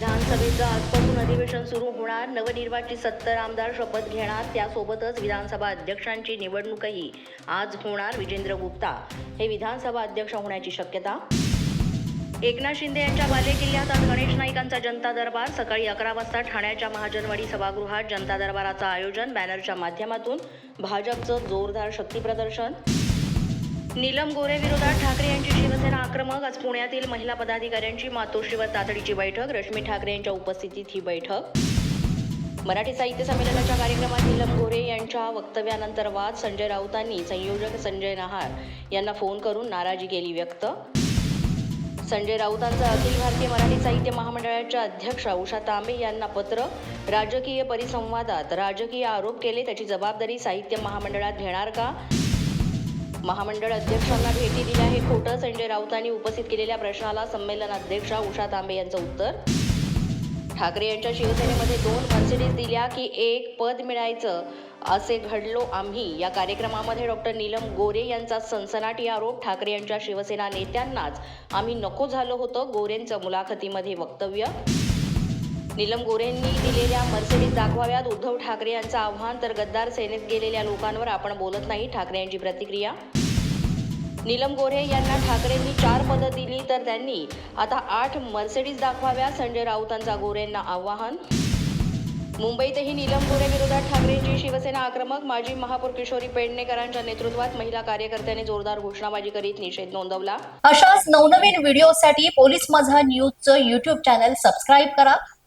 विधानसभेचं आजपासून अधिवेशन सुरू होणार. नवनिर्वाचित सत्तर आमदार शपथ घेणार. त्यासोबतच विधानसभा अध्यक्षांची निवडणूकही आज होणार विजेंद्र गुप्ता. हे विधानसभा अध्यक्ष होण्याची शक्यता? एकनाथ शिंदे यांच्या बालेकिल्ल्यात आज गणेश नाईकांचा जनता दरबार. सकाळी अकरा वाजता ठाण्याच्या महाजनवाडी सभागृहात जनता दरबाराचं आयोजन. बॅनरच्या माध्यमातून भाजपचं जोरदार शक्तीप्रदर्शन नीलम गोरे विरोधात ठाकरे यांची शिवसेना आक्रमक. आज पुण्यातील महिला पदाधिकाऱ्यांची मातोश्रीवर तातडीची बैठक. रश्मी ठाकरे यांच्या उपस्थितीत ही बैठक. मराठी साहित्य संमेलनाच्या कार्यक्रमात नीलम गोरे यांच्या वक्तव्यानंतर वाद. संजय राऊतांनी संयोजक संजय नहार यांना फोन करून नाराजी केली व्यक्त. संजय राऊतांचं अखिल भारतीय मराठी साहित्य महामंडळाच्या अध्यक्ष उषा तांबे यांना पत्र. राजकीय परिसंवादात राजकीय आरोप केले. त्याची जबाबदारी साहित्य महामंडळात घेणार का? महामंडळ अध्यक्षांना भेटी दिल्या हे खोटं संजय राऊतांनी उपस्थित केलेल्या प्रश्नाला संमेलन अध्यक्षा उषा तांबे यांचं उत्तर. ठाकरे यांच्या शिवसेनेमध्ये दोन मर्सिडीज दिल्या की एक पद मिळायचं असे घडलो आम्ही. या कार्यक्रमामध्ये डॉक्टर नीलम गोरे यांचा सनसनाटी आरोप. ठाकरे यांच्या शिवसेना नेत्यांनाच आम्ही नको झालो होतं गोरेंचं मुलाखतीमध्ये वक्तव्य. नीलम गोरेंनी दिलेल्या मर्सिडीज दाखवाव्यात. उद्धव ठाकरे यांचं आव्हान तर गद्दार सेनेत गेलेल्या लोकांवर आपण बोलत नाही. ठाकरे यांची प्रतिक्रिया? नीलम गोरे यांना ठाकरेंनी चार पदं दिली तर त्यांनी आता आठ मर्सिडीज दाखवाव्या संजय राऊतांचा गोरेंना आवाहन? मुंबईतही नीलम गोरे विरोधात ठाकरेंची शिवसेना आक्रमक. माजी महापौर किशोरी पेडणेकरांच्या नेतृत्वात महिला कार्यकर्त्यांनी जोरदार घोषणाबाजी करीत निषेध नोंदवला. अशाच नवनवीन व्हिडिओसाठी पोलीस माझा न्यूजचं युट्यूब चॅनल सबस्क्राईब करा.